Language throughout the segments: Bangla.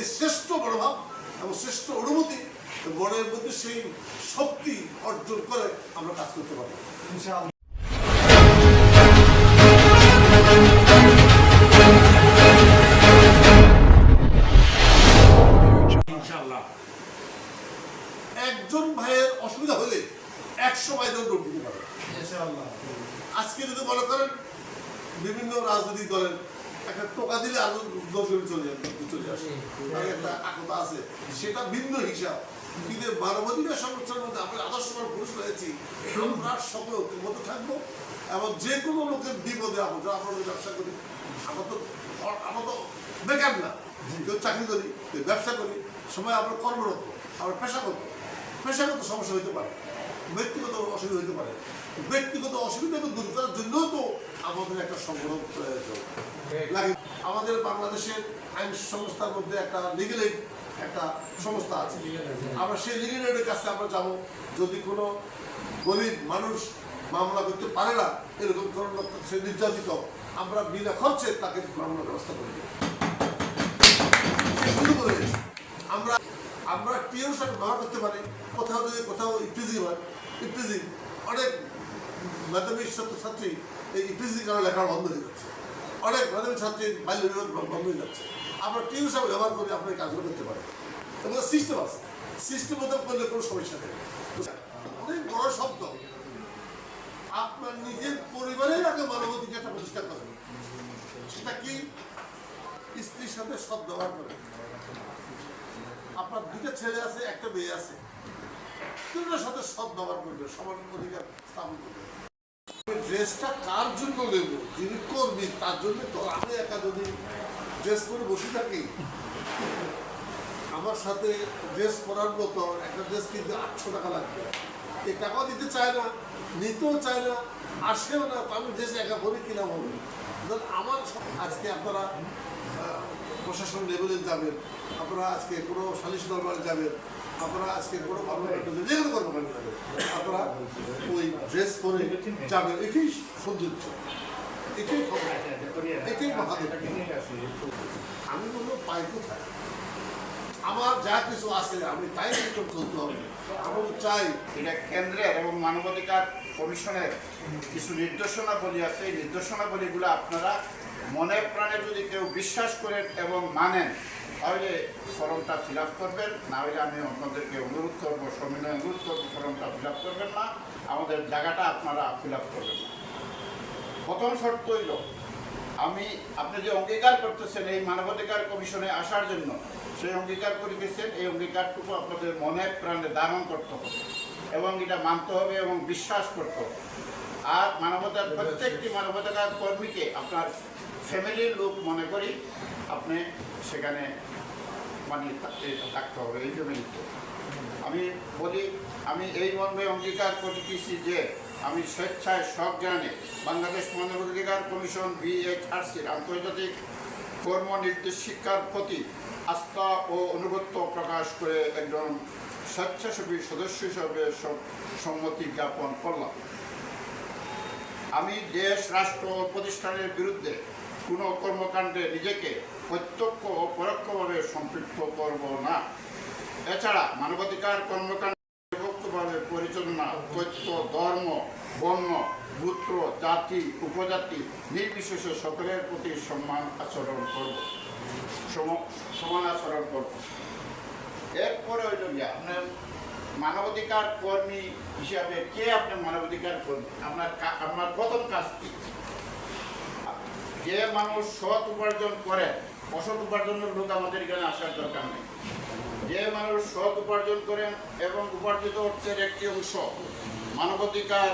এই শ্রেষ্ঠ মনোভাব এবং শ্রেষ্ঠ অনুভূতি মনের মধ্যে সেই শক্তি অর্জন করে আমরা কাজ করতে পারি ইনশাআল্লাহ। ইনশাআল্লাহ। একজন ভাইয়ের অসুবিধা হলে একশো ভাই দণ্ড দিতে পারে। আজকে যদি মনে করেন বিভিন্ন রাজনৈতিক দলের একটা টোকা দিলে আরও দশজন চলে যাবে চলে আসে। একটা আকতা আছে। সেটা ভিন্ন হিসাব। কিন্তু মানবাধিকার মধ্যে আমরা আদর্শবান পুরুষ রয়েছি। আমরা সকলে ঐক্যবদ্ধ থাকব এবং যে কোনো লোকের বিপদে আপদ আমরা ব্যবসা করি আমরা তো আমরা তো বেকার না। কেউ চাকরি করি কেউ ব্যবসা করি সময় আমরা কর্মরত আমরা পেশাগত। পেশাগত সমস্যা হতে পারে ব্যক্তিগত অসুবিধা হতে পারে। ব্যক্তিগত দূর জন্য তো আমাদের একটা প্রয়োজন লাগে, আমাদের বাংলাদেশের আইন সংস্থার মধ্যে একটা লিগেল একটা সংস্থা আছে। আমরা সেই লিগেল এডের কাছে আমরা যাব। যদি কোনো গরিব মানুষ মামলা করতে পারে না, এরকম কোনো সে নির্যাতিত, আমরা বিনা খরচে তাকে মামলার ব্যবস্থা করে দিই আমরা আমরা সাথে ব্যবহার করতে পারি, কোথাও যদি কোথাও ইফটিজি হয় ইফটিজি অনেক মাধ্যমিক ছাত্রছাত্রী এই ইফটিজি কারণে লেখা বন্ধ হয়ে যাচ্ছে। অনেক মাধ্যমিক ছাত্রী বাল্য বিবাহ বন্ধ হয়ে যাচ্ছে। টিএর সাথে ব্যবহার করে আপনি কাজগুলো করতে পারেন এবং সিস্টেম আছে। সিস্টেম মতো করলে কোনো সমস্যা নেই। অনেক বড় শব্দ। আপনার নিজের পরিবারের আগে মানবাধিকারটা প্রতিষ্ঠা করেন। সেটা কি? স্ত্রীর সাথে সব ব্যবহার করেন। আপনার দুটো ছেলে আছে, একটা মেয়ে আছে। দুটোর সাথে সব ব্যবহার করবে সমান অধিকার স্থাপন করবে ড্রেসটা কার জন্য নেব যিনি কর্মী তার জন্য তো আমি একা যদি ড্রেস পরে বসে থাকি। আমার সাথে ড্রেস পরার মতো একটা ড্রেস কিনতে আটশো টাকা লাগবে। এই টাকাও দিতে চায় না, নিতেও চায় না, আসেও না আমি ড্রেস একা ভরে কিনা হবে আমার আজকে আপনারা প্রশাসন লেভেলে যাবেন, আপনারা আজকে কোনো সালিশ দরবারে যাবেন আপনারা আজকে কোনো আপনারা ওই ড্রেস পরে যাবেন, এটাই সৌন্দর্য। এটাই এটাই মহাদেব আমি পাই কোথায়? আমার যা কিছু আছে, আমি তাই চলতে হবে। আমি চাই এটা কেন্দ্রের এবং মানবাধিকার কমিশনের কিছু নির্দেশনাবলী আছে। এই নির্দেশনাবলীগুলো আপনারা মনে প্রাণে যদি কেউ বিশ্বাস করেন এবং মানেন তাহলে ফর্মটা ফিল আপ করবেন, না হলে আমি আপনাদেরকে অনুরোধ করব সমিনয় অনুরোধ করব, ফর্মটা ফিল আপ করবেন না। আমাদের জায়গাটা আপনারা ফিল আপ করবেন। না প্রথম শর্ত হইল, আমি, আপনি যে অঙ্গীকার করতেছেন এই মানবাধিকার কমিশনে আসার জন্য, সেই অঙ্গীকার করিতেছেন, এই অঙ্গীকারটুকু আপনাদের মনে প্রাণে ধারণ করতে হবে এবং এটা মানতে হবে এবং বিশ্বাস করতে হবে। আর মানবতার প্রত্যেকটি মানবাধিকার কর্মীকে আপনার ফ্যামিলির লোক মনে করি আপনি সেখানে মানে থাকতে- হবে, এই ফ্যামিলিতে আমি বলি, আমি এই মর্মে অঙ্গীকার করিতেছি যে আমি স্বেচ্ছায় সজ্ঞানে বাংলাদেশ মানবাধিকার কমিশন বিএইচআরসির আন্তর্জাতিক কর্ম নির্দেশিকার প্রতি আস্থা ও অনুগত্য প্রকাশ করে একজন স্বেচ্ছাসেবী সদস্য হিসাবে সব- সম্মতি জ্ঞাপন করলাম। আমি দেশ, রাষ্ট্র প্রতিষ্ঠানের বিরুদ্ধে কোনো কর্মকাণ্ডে নিজেকে প্রত্যক্ষ ও পরোক্ষভাবে সম্পৃক্ত করব না। এছাড়া মানবাধিকার কর্মকাণ্ড বিভক্তভাবে পরিচালনা তথ্য ধর্ম, বর্ণ, গোত্র, জাতি, উপজাতি নির্বিশেষে সকলের প্রতি সম্মান আচরণ করব। সম- সমান আচরণ করব। এরপরে গিয়া আপনার মানবাধিকার কর্মী হিসাবে কে আপনি মানবাধিকার কর্মী? আপনার আপনার প্রথম কাজ কি? যে মানুষ সৎ উপার্জন করে, অসৎ উপার্জনের লোক আমাদের এখানে আসার দরকার নেই। যে মানুষ সৎ উপার্জন করেন এবং উপার্জিত অর্থের একটি অংশ, মানবাধিকার,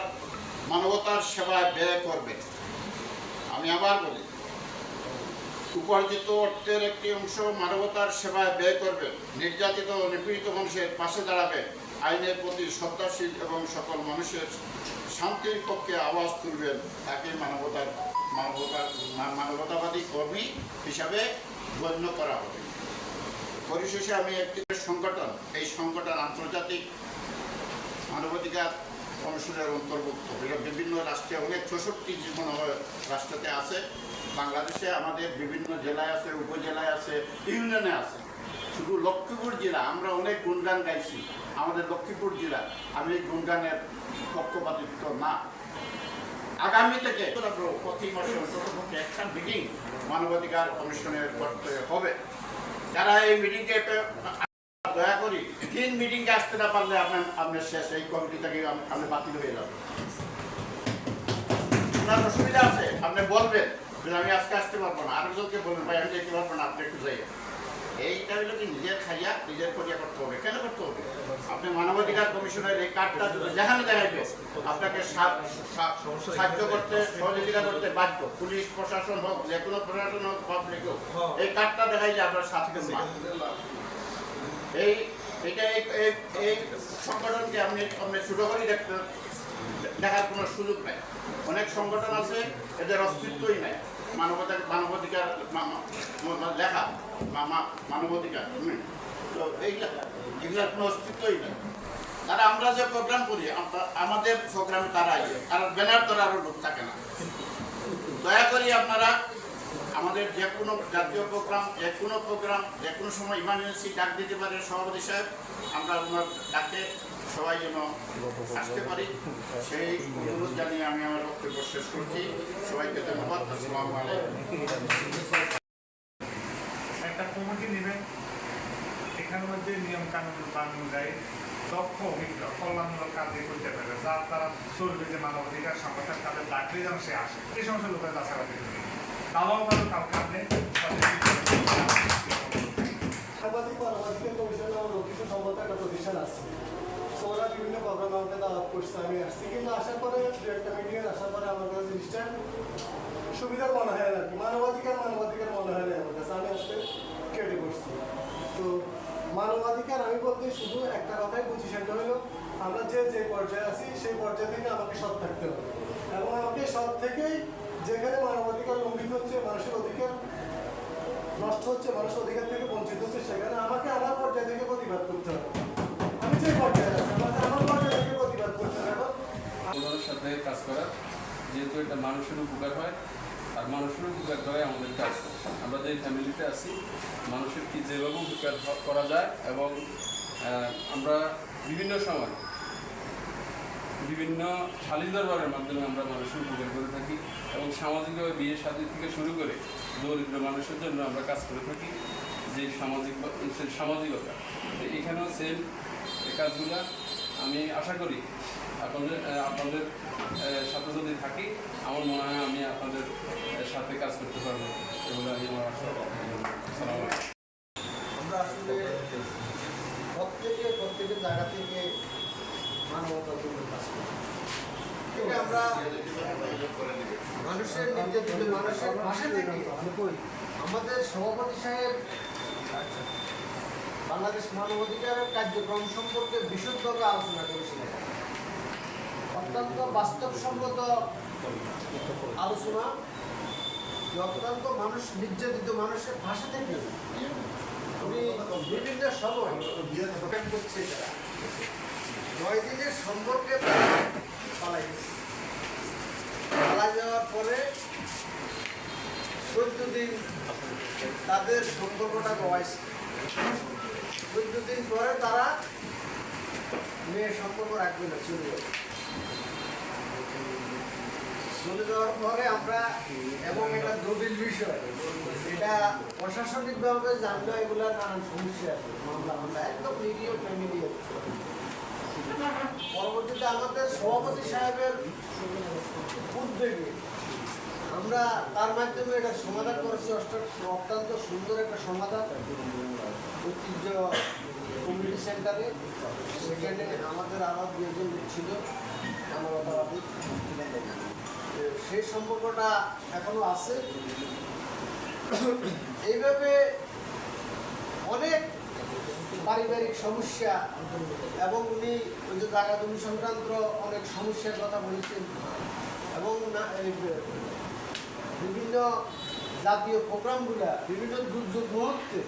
মানবতার সেবায় ব্যয় করবে। আমি আবার বলি উপার্জিত অর্থের একটি অংশ মানবতার সেবায় ব্যয় করবেন। নির্যাতিত ও নিপীড়িত মানুষের পাশে দাঁড়াবেন আইনের প্রতি শ্রদ্ধাশীল এবং সকল মানুষের শান্তির পক্ষে আওয়াজ তুলবেন তাকে মানবতার মানবতার মানবতাবাদী কর্মী হিসাবে গণ্য করা হবে। পরিশেষে আমি একটি সংগঠন, এই সংগঠন আন্তর্জাতিক মানবাধিকার কমিশনের অন্তর্ভুক্ত। এটা বিভিন্ন রাষ্ট্রে, অনেক চৌষট্টি জীবন রাষ্ট্রতে আছে। বাংলাদেশে আমাদের বিভিন্ন জেলায় আছে, উপজেলায় আছে, ইউনিয়নে আছে। শুধু লক্ষ্মীপুর জেলা, আমরা অনেক গুণগান গাইছি আমাদের লক্ষ্মীপুর জেলা। আমি এই গুণগানের পক্ষপাতিত্ব না। আগামী থেকে প্রতি মাসে অন্ততপক্ষে একটা মিটিং মানবাধিকার কমিশনের করতে হবে। যারা এই মিটিংকে দয়া করি, তিন মিটিংকে আসতে না পারলে আপনার আপনার শেষ, এই কমিটি থেকে আপনি বাতিল হয়ে যাবে। আপনার অসুবিধা আছে, আপনি বলবেন, যে আমি আজকে আসতে পারব না। আরেকজনকে বলবেন ভাই, আমি যেতে পারব না, আপনি একটু যাই এইটা হলো কি, নিজের খাইয়া, নিজের করিয়া করতে হবে। কেন করতে হবে? আপনি মানবাধিকার কমিশনের এই কার্ডটা যেখানে দেখাইবে, আপনাকে সাহায্য করতে, সহযোগিতা করতে বাধ্য। পুলিশ, প্রশাসন হোক, যে কোনো প্রশাসন হোক পাবলিক হোক এই কার্ডটা দেখাইলে আপনার সাথে এই, এটা এই এই- সংগঠনকে আপনি আপনি ছোট করে দেখতে, দেখার কোনো সুযোগ নাই। অনেক সংগঠন আছে, এদের অস্তিত্বই নাই। মানবাধিকার মানবাধিকার লেখা মানবাধিকার তো এইগুলা এগুলার কোনো অস্তিত্বই নেই। তারা আমরা যে প্রোগ্রাম করি আমাদের প্রোগ্রামে তারা আইয়ে কারণ ব্যানার ধরে আরও লোক থাকে না। দয়া করি আপনারা আমাদের যে কোনো জাতীয় প্রোগ্রাম, যে কোনো প্রোগ্রাম, যে কোনো সময় ইমার্জেন্সি ডাক দিতে পারে সভাপতি সাহেব, আমরা ওনার ডাকে সবাই যেন আসতে পারি। সেই অনুরোধ জানিয়ে আমি আমার বক্তব্য শেষ করছি। সবাইকে ধন্যবাদ। আসসালামু আলাইকুম। একটা কমিটি নেবেন। এখানের মধ্যে নিয়ম কানুন অনুযায়ী দক্ষ অভিজ্ঞ, কল্যাণমূলক কাজে করতে পারে যার তারা চলবে যে মানবাধিকার সংগঠন তাদের ডাকলে যেন সে আসে। এই সমস্ত লোকের কাছাকাছি সাংবাদিক মানবাধিকার কমিশন আমার কিছু সম্মত একটা প্রতিষ্ঠান আছে ওরা বিভিন্ন আসছি কিন্তু আসার পরে দু একটা আসার পরে আমার কাছে জিনিসটা সুবিধার মনে হয় না মানবাধিকার মানবাধিকার মনে হয় না আমার কাছে আমি আজকে কেটে করছি তো মানবাধিকার আমি বলতে শুধু একটা কথাই বুঝি সেটা হলো আমরা যে যে পর্যায়ে আছি, সেই পর্যায়ে থেকে আমাকে সৎ থাকতে হবে। এবং আমাকে সৎ থেকেই যেখানে মানবাধিকার লঙ্ঘিত হচ্ছে, মানুষের অধিকার নষ্ট হচ্ছে মানুষ অধিকার থেকে বঞ্চিত হচ্ছে, সেখানে আমাকে আমার পর্যায়ে থেকে প্রতিবাদ করতে হবে। আমি যে পর্যায়ে আমার পর্যায়ে থেকে প্রতিবাদ করতে হবে। সাথে কাজ করা, যেহেতু এটা মানুষের উপকার হয়, আর মানুষের উপকার করে আমাদের কাজ। আমরা যে ফ্যামিলিতে আছি, মানুষের কি যেভাবে উপকার করা যায় এবং আমরা বিভিন্ন সময় বিভিন্ন শালি দরবারের মাধ্যমে আমরা মানুষের উপকার করে থাকি এবং সামাজিকভাবে বিয়ে শাদী থেকে শুরু করে দরিদ্র মানুষের জন্য আমরা কাজ করে থাকি। যে সামাজিক সামাজিকতা এখানেও সেম কাজগুলা। আমি আশা করি আপনাদের আপনাদের সাথে যদি থাকি, আমার মনে হয় আমি আপনাদের সাথে কাজ করতে পারব এগুলো আমি আমার আশা আমরা আসলে প্রত্যেকে প্রত্যেকের জায়গা থেকে মানবতার জন্য কাজ কিন্তু আমরা মানুষের নির্যাতিত মানুষের পাশে থেকে আমাদের সভাপতি সাহেব বাংলাদেশ মানবাধিকার কার্যক্রম সম্পর্কে বিশদভাবে আলোচনা করেছিলেন। অত্যন্ত বাস্তবসম্মত আলোচনা অত্যন্ত মানুষ নির্যাতিত মানুষের পাশে থেকে উনি বিভিন্ন সময় করছে তারা নয় দিনের সম্পর্কে পালাই গেছে। পালাই যাওয়ার পরে চোদ্দ দিন তাদের সম্পর্কটা গবাইছে চোদ্দ দিন পরে তারা মেয়ের সম্পর্ক রাখবে না, চলে যাবে। চলে যাওয়ার পরে আমরা এবং এটা জটিল বিষয়, এটা প্রশাসনিকভাবে জানলে এগুলা নানান সমস্যা আছে, মামলা মামলা, একদম নিরীহ ফ্যামিলি পরবর্তীতে আমাদের সভাপতি সাহেবের উদ্যোগে আমরা তার মাধ্যমে এটা সমাধান করেছি। অত্যন্ত সুন্দর একটা সমাধান। ঐতিহ্য কমিউনিটি সেন্টারে। সেখানে আমাদের আরও দুজন ছিল মানবতাবাদী সেই সম্পর্কটা এখনও আছে। এইভাবে পারিবারিক সমস্যা এবং উনি ওই যে জায়গা জমি সংক্রান্ত অনেক সমস্যার কথা বলেছেন এবং বিভিন্ন জাতীয় প্রোগ্রামগুলা, বিভিন্ন দুর্যোগ মুহূর্তে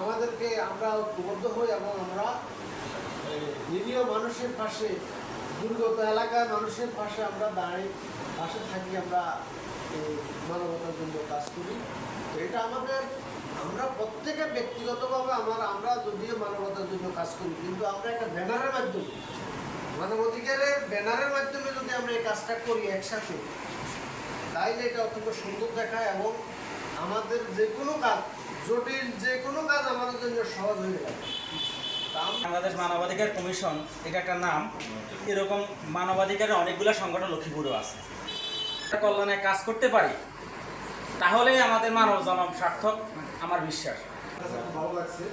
আমাদেরকে আমরা ঐক্যবদ্ধ হই এবং আমরা নিরীহ মানুষের পাশে, দুর্গত এলাকার মানুষের পাশে আমরা দাঁড়াই, পাশে থাকি আমরা মানবতার জন্য কাজ করি তো এটা আমাদের আমরা প্রত্যেকে ব্যক্তিগতভাবে আমার, আমরা যদিও মানবতার জন্য কাজ করি, কিন্তু আমরা একটা ব্যানারের মাধ্যমে, মানবাধিকারের ব্যানারের মাধ্যমে যদি আমরা এই কাজটা করি একসাথে, তাইলে এটা অত্যন্ত সুন্দর দেখায় এবং আমাদের যে কোনো কাজ, জটিল যে কোনো কাজ আমাদের জন্য সহজ হয়ে যাবে বাংলাদেশ মানবাধিকার কমিশন, এটা একটা নাম, এরকম মানবাধিকারের অনেকগুলো সংগঠন লক্ষ্মীপুরেও আছে। কল্যাণে কাজ করতে পারি, তাহলেই আমাদের মানব জনম সার্থক। আমার বিশ্বাস। ভালো লাগছে।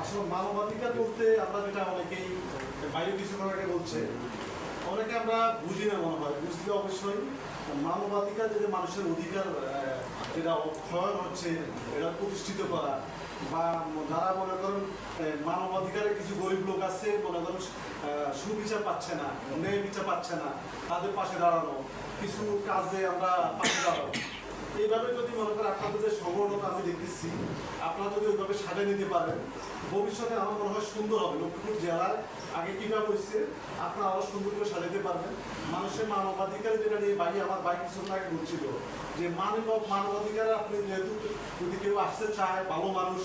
আসলে মানবাধিকার বলতে আমরা যেটা অনেকেই বাইরে কিছু আগে বলছে, অনেকে আমরা বুঝি না মনে হয়। বুঝলে অবশ্যই, মানবাধিকার যেটা মানুষের অধিকার যেটা ক্ষয়ন হচ্ছে, এটা প্রতিষ্ঠিত করা, বা যারা মনে করেন মানবাধিকারের কিছু গরিব লোক আছে, মনে করেন সুবিচার পাচ্ছে না, ন্যায় বিচার পাচ্ছে না, তাদের পাশে দাঁড়ানো, কিছু কাজে আমরা পাশে দাঁড়ানো এইভাবে যদি মনে করেন আপনাদের যে সংগঠনটা আমি দেখতেছি, আপনারা যদি ওইভাবে সাজিয়ে নিতে পারেন, ভবিষ্যতে আমার মনে হয় সুন্দর হবে। লক্ষ্মীপুর জেলায় আগে কীভাবে হয়েছে, আপনারা আরও সুন্দর করে সাজাতে পারবেন। মানুষের মানবাধিকার যেটা নিয়ে বাড়ি আমার বাইক কিছুক্ষণ আগে ঘুরছিল যে, মানব মানবাধিকার আপনি যেহেতু যদি কেউ আসতে চায়, ভালো মানুষ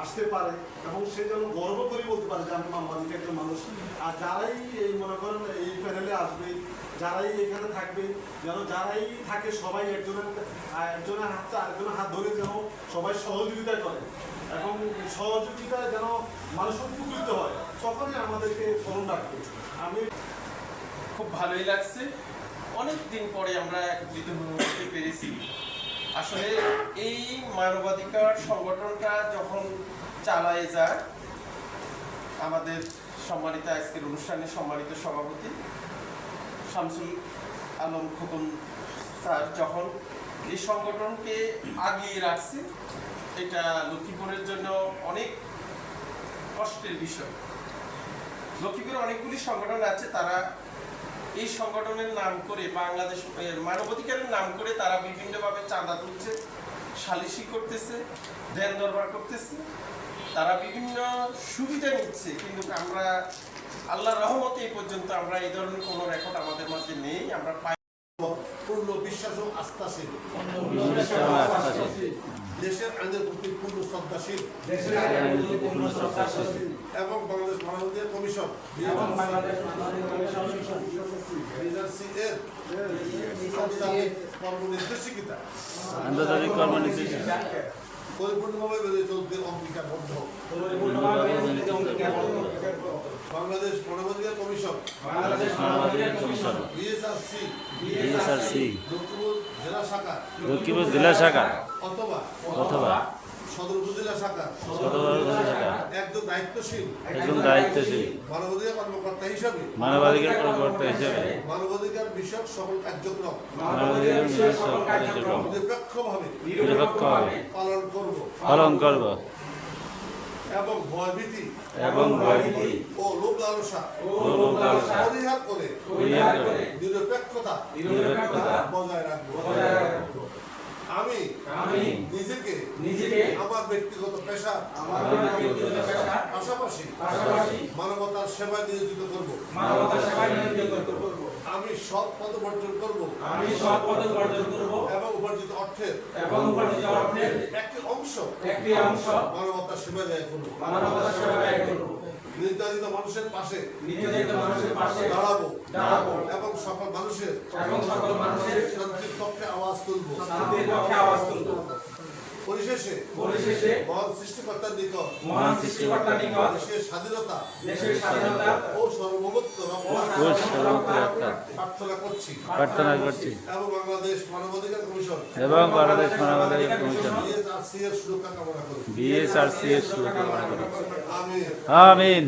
আসতে পারে এবং সে যেন গর্ব করে বলতে পারে যে আমি মানবাধিকার একজন মানুষ। আর যারাই এই মনে করেন এই প্যানেলে আসবে, যারাই এখানে থাকবে, যেন যারাই থাকে সবাই একজনের একজনের হাতটা আরেকজনের হাত ধরে যেন সবাই সহযোগিতা করে এবং সহযোগিতা যেন মানুষ উপকৃত হয়। তখনই আমাদেরকে ফলন রাখবে আমি খুব ভালোই লাগছে। অনেক দিন পরে আমরা একত্রিত পেরেছি। আসলে এই মানবাধিকার সংগঠনটা যখন চালায় যায়, আমাদের সম্মানিত আজকের অনুষ্ঠানে সম্মানিত সভাপতি শামসুল আলম খোকন স্যার যখন এই সংগঠনকে আগিয়ে রাখছে, এটা লক্ষ্মীপুরের জন্য অনেক কষ্টের বিষয়। লক্ষ্মীপুরে অনেকগুলি সংগঠন আছে, তারা এই সংগঠনের নাম করে বাংলাদেশ মানবাধিকারের নাম করে তারা বিভিন্নভাবে চাঁদা তুলছে সালিশি করতেছে ধ্যান দরবার করতেছে। তারা বিভিন্ন সুবিধা নিচ্ছে কিন্তু আমরা আল্লাহ রহমতে এই পর্যন্ত আমরা এই ধরনের কোনো রেকর্ড আমাদের মাঝে নেই। আমরা পাই পূর্ণ বিশ্বাস ও আস্থাশীল দেশের আইনের প্রতি পূর্ণ শ্রদ্ধাশীল। এবং বাংলাদেশ মানবাধিকার কমিশন। BRC আন্তর্জাতিক কর্মনির্দেশিকা। পরিপূর্ণভাবে বেড়ে চলতে অঙ্গীকারবদ্ধ। বাংলাদেশ মানবাধিকার কমিশন। মানবাধিকার কমিশন। বিএসআরসি বিএসআরসি জেলা শাখা। জেলা শাখা। অথবা অথবা। সদর উপজেলা শাখা। একজন দায়িত্বশীল। একজন দায়িত্বশীল। মানবাধিকার কর্মকর্তা হিসাবে। মানবাধিকার কর্মকর্তা হিসেবে। মানবাধিকার বিষয়ক সকল কার্যক্রম। মানবাধিকার বিষয়ে সব কার্যক্রম। নিরপেক্ষভাবে নিরপেক্ষভাবে পালন করব। পালন করব। এবং ভয়ভীতি এবং ভয়ভীতি ও লালসা ও লালসা পরিহার করে পরিহার করে নিরপেক্ষতা নিরপেক্ষতা বজায় রাখব। আমি আমি নিজেকে নিজেকে আমার ব্যক্তিগত পেশা আমার ব্যক্তিগত পেশা পাশাপাশি পাশাপাশি মানবতার সেবায় নিয়োজিত করব। মানবতার সেবায় নিয়োজিত করব। আমি সৎ পদ বর্জন করব। আমি সৎ পথে উপার্জন করব। এবং উপার্জিত অর্থের এবং উপার্জিত অর্থের একটি অংশ একটি অংশ মানবতার সেবায় ব্যয় করব। মানবতার সেবায় ব্যয় করব। নির্যাতিত মানুষের পাশে নির্যাতিত মানুষের পাশে দাঁড়াবো। দাঁড়াবো। এবং সকল মানুষের এবং সকল মানুষের শান্তির পক্ষে আওয়াজ তুলবো। শান্তির পক্ষে আওয়াজ তুলব। পরিশেষে পরিশেষে মহান সৃষ্টিকর্তার নিকট মহান সৃষ্টিকর্তার নিকট দেশের স্বাধীনতা দেশের স্বাধীনতা ও সর্বভৌমত্ব রক্ষা প্রার্থনা করছি। প্রার্থনা করছি। এবং বাংলাদেশ মানবাধিকার কমিশন। এবং বাংলাদেশ মানবাধিকার কমিশন। বিএসআরসি এর সুরক্ষা কামনা করি বিএসআরসি এর সুরক্ষা কামনা করি আমি আমিন।